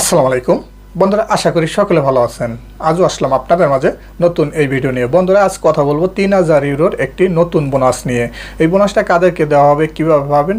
আসসালামু আলাইকুম। বন্ধুরা, আশা করি সকলে ভালো আছেন। আজও আসলাম আপনাদের মাঝে নতুন এই ভিডিও নিয়ে। বন্ধুরা, আজ কথা বলব তিন হাজার ইউরোর একটি নতুন বোনাস নিয়ে। এই বোনাসটা কাদেরকে দেওয়া হবে, কীভাবে পাবেন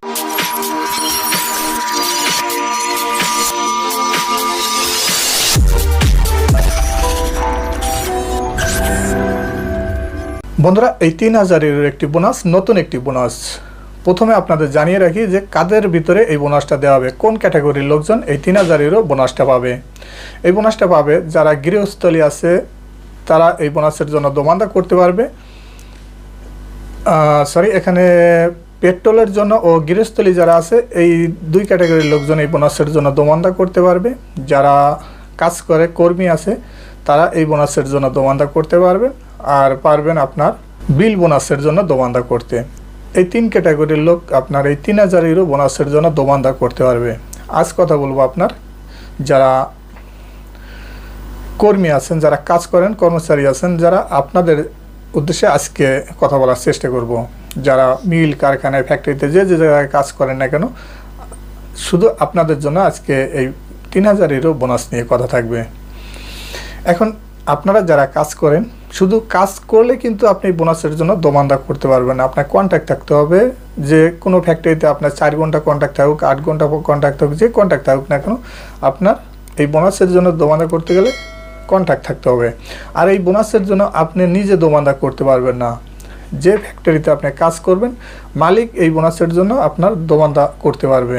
বন্ধুরা, এই তিন হাজারের একটি বোনাস, নতুন একটি বোনাস। প্রথমে আপনাদের জানিয়ে রাখি যে কাদের ভিতরে এই বোনাসটা দেওয়া হবে, কোন ক্যাটাগরির লোকজন এই তিন হাজারেরও বোনাসটা পাবে। এই বোনাসটা পাবে যারা গৃহস্থলী আছে, তারা এই বোনাসের জন্য দোমান্দা করতে পারবে। সরি এখানে পেট্রোলের জন্য ও গৃহস্থলী যারা আছে, এই দুই ক্যাটাগরির লোকজন এই বোনাসের জন্য দোমান্দা করতে পারবে। যারা কাজ করে, কর্মী আছে, তারা এই বোনাসের জন্য দোমান্দা করতে পারবে। আর পারবেন আপনার বিল বোনাসের জন্য দোমান্দা করতে। এই তিন ক্যাটাগরির লোক আপনার এই তিন হাজার ইউরো বোনাসের জন্য দোমান্দা করতে পারবে। আজ কথা বলব আপনার যারা কর্মী আছেন, যারা কাজ করেন, কর্মচারী আছেন, যারা আপনাদের উদ্দেশ্যে আজকে কথা বলার চেষ্টা করব। যারা মিল কারখানায় ফ্যাক্টরিতে যে যে জায়গায় কাজ করেন না কেন, শুধু আপনাদের জন্য আজকে এই তিন হাজারেরও বোনাস নিয়ে কথা থাকবে। এখন আপনারা যারা কাজ করেন শুধু কাজ করলে কিন্তু আপনি বোনাসের জন্য দোমান্দা করতে পারবেন না। আপনার কন্ট্যাক্ট থাকতে হবে। যে কোনো ফ্যাক্টরিতে আপনার চার ঘণ্টা কন্ট্যাক্ট থাকুক, আট ঘণ্টা কন্ট্যাক্ট থাকুক, যে কন্ট্যাক্ট থাকুক না কেন, আপনার এই বোনাসের জন্য দোমান্দা করতে গেলে কন্ট্যাক্ট থাকতে হবে। আর এই বোনাসের জন্য আপনি নিজে দোমান্দা করতে পারবেন না। যে ফ্যাক্টরিতে আপনি কাজ করবেন, মালিক এই বোনাসের জন্য আপনার দোমান্দা করতে পারবে।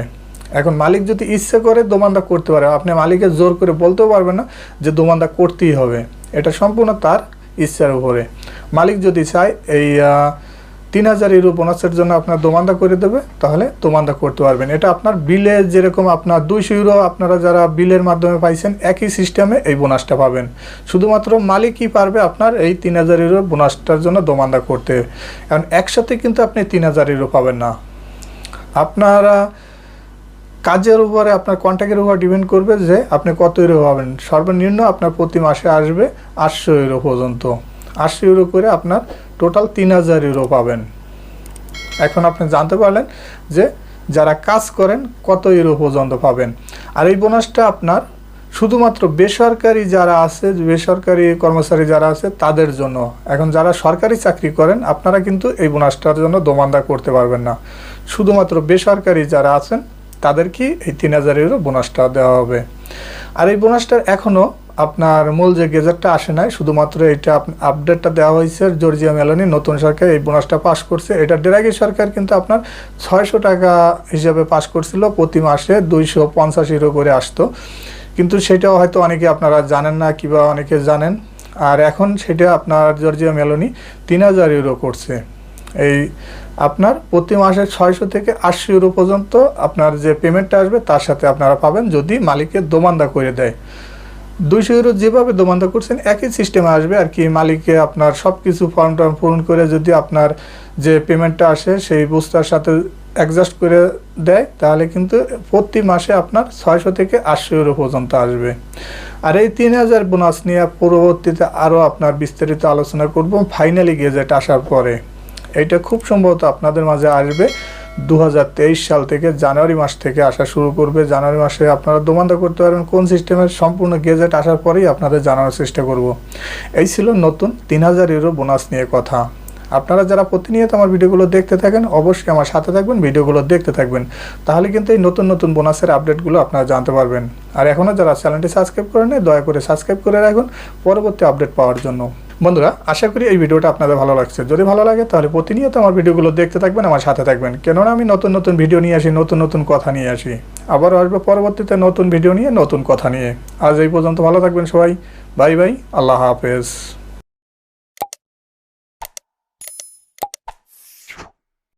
এখন মালিক যদি ইচ্ছে করে দোমান্দা করতে পারে, আপনি মালিকের জোর করে বলতেও পারবেন না যে দোমান্দা করতেই হবে। এটা সম্পূর্ণ তার ইচ্ছার উপরে। মালিক যদি চায়, এই তিন হাজার ইউরো বোনাসের জন্য আপনার দোমান্দা করে দেবে, তাহলে দোমান্দা করতে পারবেন। এটা আপনার বিলে যেরকম আপনার দুইশো ইউরো আপনারা যারা বিলের মাধ্যমে পাইছেন, একই সিস্টেমে এই বোনাসটা পাবেন। শুধুমাত্র মালিকই পারবে আপনার এই তিন হাজার ইউরো বোনাসটার জন্য দোমান্দা করতে। কারণ একসাথে কিন্তু আপনি তিন হাজার ইউরো পাবেন না। আপনারা কাজের উপরে আপনার কন্ট্যাক্টের উপর ডিপেন্ড করবে যে আপনি কত ইউরো পাবেন। সর্বনিম্ন আপনার প্রতি মাসে আসবে আটশো ইউরো পর্যন্ত। আটশো ইউরো করে আপনার টোটাল তিন হাজার ইউরো পাবেন। এখন আপনি জানতে পারলেন যে যারা কাজ করেন কত ইউরো পর্যন্ত পাবেন। আর এই বোনাসটা আপনার শুধুমাত্র বেসরকারি যারা আছে, বেসরকারি কর্মচারী যারা আছে, তাদের জন্য। এখন যারা সরকারি চাকরি করেন, আপনারা কিন্তু এই বোনাসটার জন্য দোমান্দা করতে পারবেন না। শুধুমাত্র বেসরকারি যারা আছেন তাদেরকে এই তিন হাজার ইউরো বোনাসটা দেওয়া হবে। আর এই বোনাসটার এখনও আপনার মূল যে গেজেটটা আসে নাই, শুধুমাত্র এটা আপডেটটা দেওয়া হয়েছে জর্জিয়া মেলনি নতুন সরকার এই বোনাসটা পাশ করছে। এটা ডেরাগি সরকার কিন্তু আপনার ছয়শো টাকা হিসাবে পাশ করছিল, প্রতি মাসে দুইশো পঞ্চাশ ইউরো করে আসতো। কিন্তু সেটাও হয়তো অনেকে আপনারা জানেন না, কিংবা অনেকে জানেন। আর এখন সেটা আপনার জর্জিয়া মেলনি তিন হাজার ইউরো করছে। এই আপনার প্রতি মাসে ছয়শো থেকে আশি ইউরো পর্যন্ত আপনার যে পেমেন্টটা আসবে, তার সাথে আপনারা পাবেন যদি মালিকের দোমান্দা করে দেয়। দুইশো ইউরো যেভাবে দোমান্দা করছেন, একই সিস্টেমে আসবে আর কি। মালিকে আপনার সব কিছু ফর্ম টর্ম পূরণ করে যদি আপনার যে পেমেন্টটা আসে, সেই বুস্তার সাথে অ্যাডজাস্ট করে দেয়, তাহলে কিন্তু প্রতি মাসে আপনার ছয়শো থেকে আটশো ইউরো পর্যন্ত আসবে। আর এই তিন হাজার বোনাস নিয়ে পরবর্তীতে আরও আপনার বিস্তারিত আলোচনা করব। ফাইনালি গেজেট আসার পরে। এইটা খুব সম্ভবত আপনাদের মাঝে আসবে। দু হাজার তেইশ সাল থেকে জানুয়ারি মাস থেকে আসা শুরু করবে। জানুয়ারি মাসে আপনারা দোমান্দা করতে পারবেন কোন সিস্টেমের সম্পূর্ণ গেজেট আসার পরেই আপনাদের জানানোর চেষ্টা করব। এই ছিল নতুন তিন হাজার ইউরো বোনাস নিয়ে কথা। আপনারা যারা প্রতিনিয়ত আমার ভিডিওগুলো দেখতে থাকেন, অবশ্যই আমার সাথে থাকবেন, ভিডিওগুলো দেখতে থাকবেন। তাহলে কিন্তু এই নতুন নতুন বোনাসের আপডেটগুলো আপনারা জানতে পারবেন। আর এখনও যারা চ্যানেলটি সাবস্ক্রাইব করে নেয় দয়া করে সাবস্ক্রাইব করে রাখুন। পরবর্তী আপডেট পাওয়ার জন্য। বন্ধুরা, আশা করি এই ভিডিওটা আপনাদের ভালো লাগছে। যদি ভালো লাগে, তাহলে প্রতিনিয়ত আমার ভিডিওগুলো দেখতে থাকবেন, আমার সাথে থাকবেন। কেননা আমি নতুন নতুন ভিডিও নিয়ে আসি, নতুন নতুন কথা নিয়ে আসি। আবার আসবে পরবর্তীতে নতুন ভিডিও নিয়ে, নতুন কথা নিয়ে। আজ এই পর্যন্ত ভালো থাকবেন সবাই। বাই বাই, আল্লাহ হাফেজ।